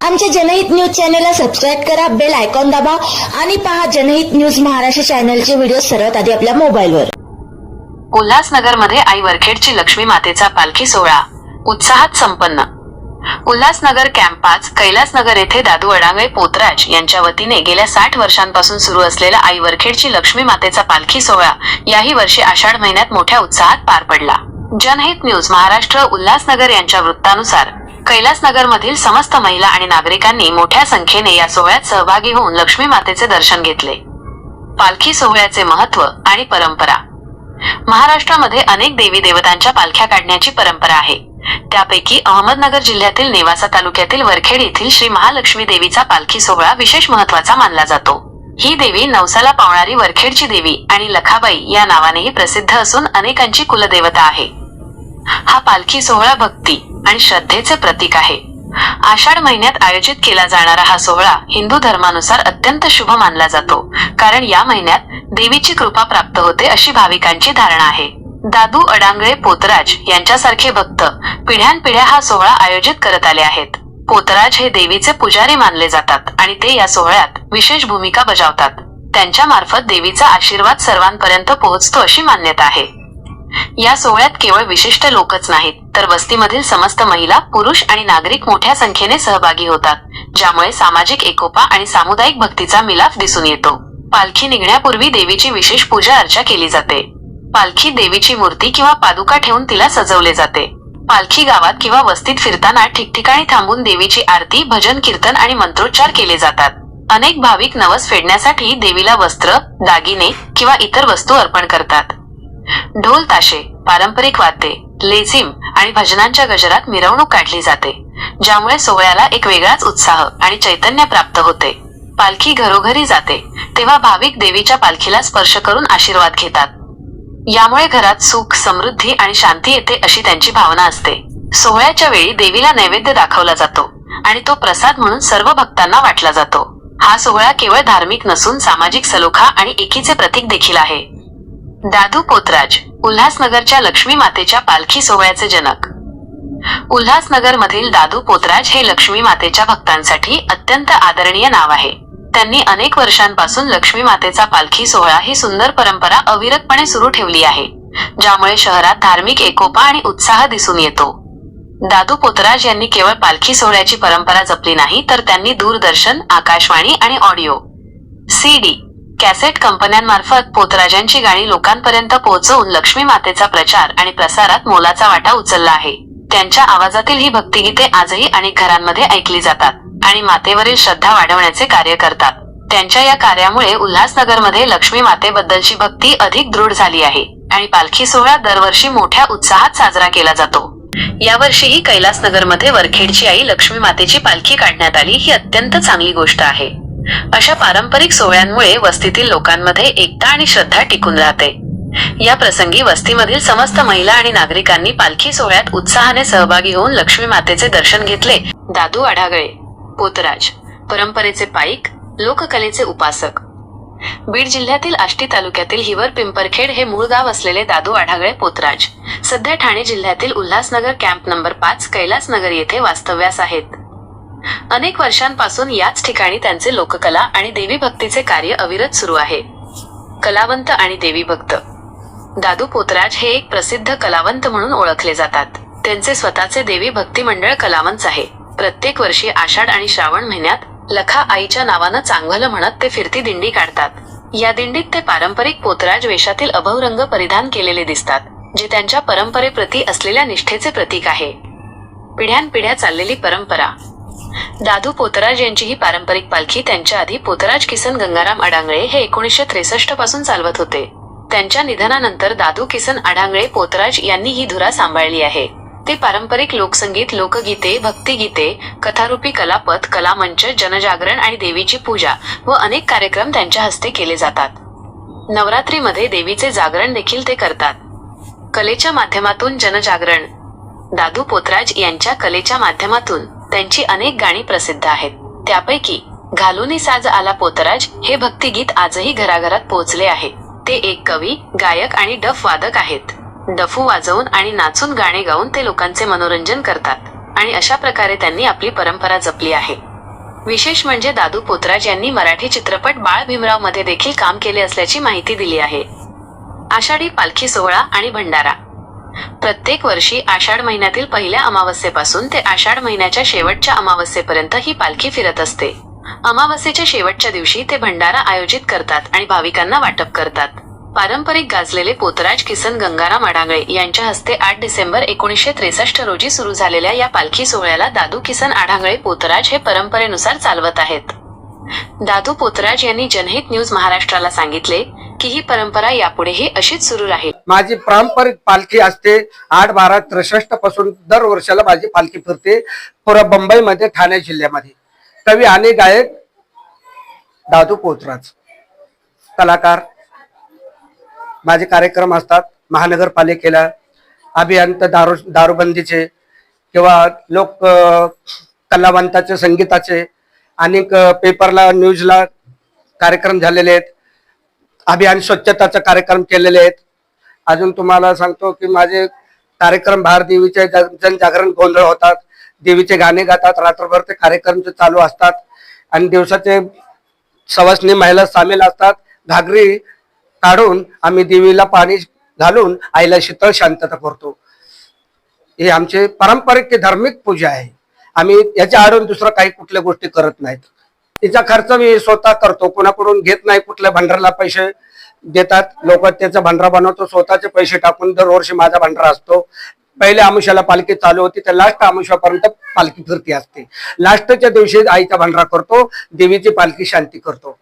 आमच्या जनहित न्यूज चॅनलला सबस्क्राईब करा बेल आयकॉन दाबा आणि पहा जनहित न्यूज महाराष्ट्र चॅनलचे व्हिडिओ सर्वात आधी आपल्या मोबाईलवर. उल्हासनगरमध्ये आई वरखेडची लक्ष्मी मातेचा पालखी सोहळा. उत्साहात संपन्न. उल्हासनगर कॅम्प पाच कैलासनगर येथे दादू अडांगळे पोतराज यांच्या वतीने गेल्या साठ वर्षांपासून सुरू असलेला आई वरखेडची लक्ष्मी मातेचा पालखी सोहळा याही वर्षी आषाढ महिन्यात मोठ्या उत्साहात पार पडला. जनहित न्यूज महाराष्ट्र उल्हासनगर यांच्या वृत्तानुसार कैलासनगरमधील समस्त महिला आणि नागरिकांनी मोठ्या संख्येने या सोहळ्यात सहभागी होऊन लक्ष्मी मातेचे दर्शन घेतले. पालखी सोहळ्याचे महत्त्व आणि परंपरा. महाराष्ट्रामध्ये अनेक देवी देवतांच्या पालख्या काढण्याची परंपरा आहे. त्यापैकी अहमदनगर जिल्ह्यातील नेवासा तालुक्यातील वरखेड येथील श्री महालक्ष्मी देवीचा पालखी सोहळा विशेष महत्त्वाचा मानला जातो. ही देवी नवसाला पावणारी वरखेडची देवी आणि लखाबाई या नावानेही प्रसिद्ध असून अनेकांची कुलदेवता आहे. हा पालखी सोहळा भक्ती आणि श्रद्धेचे प्रतीक आहे. आषाढ महिन्यात आयोजित केला जाणारा हा सोहळा हिंदू धर्मानुसार अत्यंत शुभ मानला जातो. कारण या महिन्यात देवीची कृपा प्राप्त होते अशी भाविकांची धारणा आहे. दादू अडांगळे पोतराज यांच्यासारखे भक्त पिढ्यानपिढ्या हा सोहळा आयोजित करत आले आहेत. पोतराज हे देवीचे पुजारी मानले जातात आणि ते या सोहळ्यात विशेष भूमिका बजावतात. त्यांच्या मार्फत देवीचा आशीर्वाद सर्वांपर्यंत पोहोचतो अशी मान्यता आहे. या सोहळ्यात केवळ विशिष्ट लोकच नाहीत तर वस्तीमधील समस्त महिला पुरुष आणि नागरिक मोठ्या संख्येने सहभागी होतात ज्यामुळे सामाजिक एकोपा आणि सामुदायिक भक्तीचा मिलाफ दिसून येतो. पालखी निघण्यापूर्वी देवीची विशेष पूजा अर्चा केली जाते. पालखी देवीची मूर्ती किंवा पादुका ठेवून तिला सजवले जाते. पालखी गावात किंवा वस्तीत फिरताना ठिकठिकाणी थांबून देवीची आरती भजन कीर्तन आणि मंत्रोच्चार केले जातात. अनेक भाविक नवस फेडण्यासाठी देवीला वस्त्र दागिने किंवा इतर वस्तू अर्पण करतात. ढोल ताशे पारंपरिक वाद्ये लेझिम आणि भजनांच्या गजरात मिरवणूक काढली जाते ज्यामुळे सोहळ्याला एक वेगळाच उत्साह आणि चैतन्य प्राप्त होते. पालखी घरोघरी जाते तेव्हा भाविक देवीच्या पालखीला स्पर्श करून आशीर्वाद घेतात. यामुळे घरात सुख समृद्धी आणि शांती येते अशी त्यांची भावना असते. सोहळ्याच्या वेळी देवीला नैवेद्य दाखवला जातो आणि तो प्रसाद म्हणून सर्व भक्तांना वाटला जातो. हा सोहळा केवळ धार्मिक नसून सामाजिक सलोखा आणि एकीचे प्रतीक देखील आहे. दादू पोतराज उल्हासनगरच्या लक्ष्मी मातेच्या पालखी सोहळ्याचे जनक. उल्हासनगर मधील दादू पोतराज हे लक्ष्मी मातेच्या भक्तांसाठी अत्यंत आदरणीय नाव आहे. त्यांनी अनेक वर्षांपासून लक्ष्मी मातेचा पालखी सोहळा ही सुंदर परंपरा अविरतपणे सुरू ठेवली आहे ज्यामुळे शहरात धार्मिक एकोपा आणि उत्साह दिसून येतो. दादू पोतराज यांनी केवळ पालखी सोहळ्याची परंपरा जपली नाही तर त्यांनी दूरदर्शन आकाशवाणी आणि ऑडिओ सी डी कॅसेट कंपन्यांमार्फत पोतराजांची गाणी लोकांपर्यंत पोहोचवून लक्ष्मी मातेचा प्रचार आणि प्रसारात मोलाचा वाटा उचलला आहे. त्यांच्या आवाजातील ही भक्तिगीते आजही अनेक घरांमध्ये ऐकली जातात आणि मातेवरील श्रद्धा वाढवण्याचे कार्य करतात. त्यांच्या या कार्यामुळे उल्हासनगरमध्ये लक्ष्मी मातेबद्दलची भक्ती अधिक दृढ झाली आहे आणि पालखी सोहळा दरवर्षी मोठ्या उत्साहात साजरा केला जातो. यावर्षीही कैलासनगरमध्ये वरखेडची आई लक्ष्मी मातेची पालखी काढण्यात आली ही अत्यंत चांगली गोष्ट आहे. अशा पारंपरिक सोहळ्यांमुळे वस्तीतील लोकांमध्ये एकता आणि श्रद्धा टिकून राहते. या प्रसंगी वस्तीमधील समस्त महिला आणि नागरिकांनी पालखी सोहळ्यात उत्साहाने सहभागी होऊन लक्ष्मी मातेचे दर्शन घेतले. दादू आढागळे पोतराज परंपरेचे पाईक लोककलेचे उपासक. बीड जिल्ह्यातील आष्टी तालुक्यातील हिवर पिंपरखेड हे मूळ गाव असलेले दादू आढागळे पोतराज. सध्या ठाणे जिल्ह्यातील उल्हासनगर कॅम्प नंबर पाच कैलासनगर येथे वास्तव्यास आहेत. अनेक वर्षांपासून याच ठिकाणी त्यांचे लोककला आणि देवी भक्तीचे कार्य अविरत सुरू आहे. कलावंत आणि देवी भक्त दादू पोतराज हे एक प्रसिद्ध कलावंत म्हणून ओळखले जातात. त्यांचे स्वतःचे देवी भक्ती मंडळ कलावंत आहे. प्रत्येक वर्षी आषाढ आणि श्रावण महिन्यात लखा आईच्या नावानं चांगलं म्हणत ते फिरती दिंडी काढतात. या दिंडीत ते पारंपरिक पोतराज वेशातील अभवरंग परिधान केलेले दिसतात जे त्यांच्या परंपरेप्रती असलेल्या निष्ठेचे प्रतीक आहे. पिढ्यानपिढ्या चाललेली परंपरा. दादू पोतराज यांची ही पारंपरिक पालखी त्यांच्या आधी पोतराज किसन गंगाराम अडांगळे हे एकोणीसशे त्रेसष्टपासून चालवत होते. त्यांच्या निधनानंतर दादू किसन अडांगळे पोतराज यांनी ही धुरा सांभाळली आहे. ते पारंपरिक लोकसंगीत लोकगीते भक्तिगीते कथारूपी कलापथ कलामंच जनजागरण आणि देवीची पूजा व अनेक कार्यक्रम त्यांच्या हस्ते केले जातात. नवरात्रीमध्ये देवीचे जागरण देखील ते करतात. कलेच्या माध्यमातून जनजागरण. दादू पोतराज यांच्या कलेच्या माध्यमातून. त्यांची अनेक गाणी प्रसिद्ध आहेत. त्यापैकी घालुनी साज आला पोतराज हे भक्तिगीत आजही घराघरात पोहोचले आहे. ते एक कवी गायक आणि डफ वादक आहेत. डफू वाजवून आणि नाचून गाणे गाऊन ते लोकांचे मनोरंजन करतात आणि अशा प्रकारे त्यांनी आपली परंपरा जपली आहे. विशेष म्हणजे दादू पोतराज यांनी मराठी चित्रपट बाळ भीमरावमध्ये देखील काम केले असल्याची माहिती दिली आहे. आषाढी पालखी सोहळा आणि भंडारा प्रत्येक वर्षी आषाढ महिन्यातील पहिल्या अमावस्येपासून ते आषाढ महिन्याच्या शेवटच्या अमावस्येपर्यंत ही पालखी फिरत असते. अमावस्येच्या शेवटच्या दिवशी ते भंडारा आयोजित करतात आणि भाविकांना वाटप करतात. पारंपरिक गाजलेले पोतराज किसन गंगाराम आडांगळे यांच्या हस्ते आठ डिसेंबर एकोणीसशे त्रेसष्ट रोजी सुरू झालेल्या या पालखी सोहळ्याला दादू किसन आढांगळे पोतराज हे परंपरेनुसार चालवत आहेत. दादू पोतराज यांनी जनहित न्यूज महाराष्ट्राला सांगितले की ही परंपरा यापुढेही अशीच सुरू राहील. माझी पारंपरिक पालखी असते. आठ बारा त्रेसष्टपासून दर वर्षाला माझी पालखी फिरते. पुरा मुंबईमध्ये ठाणे जिल्ह्यामध्ये. कवी आणि गायक दादू पोतराज. कलाकार. माझे कार्यक्रम असतात महानगरपालिकेला. अभियंत दारू दारूबंदीचे किंवा लोक कलावंताचे संगीताचे. आणि पेपरला न्यूजला कार्यक्रम झालेले आहेत. अभियान स्वच्छताचा कार्यक्रम केलेले आहेत. अजून तुम्हाला सांगतो की माझे कार्यक्रम बाहेर देवीचे जनजागरण गोंधळ होतात. देवीचे गाणे गातात. रात्रभर ते कार्यक्रम चालू असतात. आणि दिवसाचे सवासनी महिला सामील असतात. घागरी काढून आम्ही देवीला पाणी घालून आईला शीतळ शांतता करतो. हे आमचे पारंपरिक ते धार्मिक पूजा आहे. आम्ही याच्या आडून दुसरं काही कुठल्या गोष्टी करत नाहीत. तिचा खर्च मी स्वतः करतो. कोणाकडून घेत नाही कुठल्या भांडाराला पैसे देतात. लोक त्याचा भांडरा बनवतो स्वतःचे पैसे टाकून दरवर्षी माझा भांडारा असतो. पहिल्या आमुष्याला पालखी चालू होती तर लास्ट आमुष्यापर्यंत पालखी फिरती असते. लास्टच्या दिवशी आईचा भांडरा करतो देवीची पालखी शांती करतो.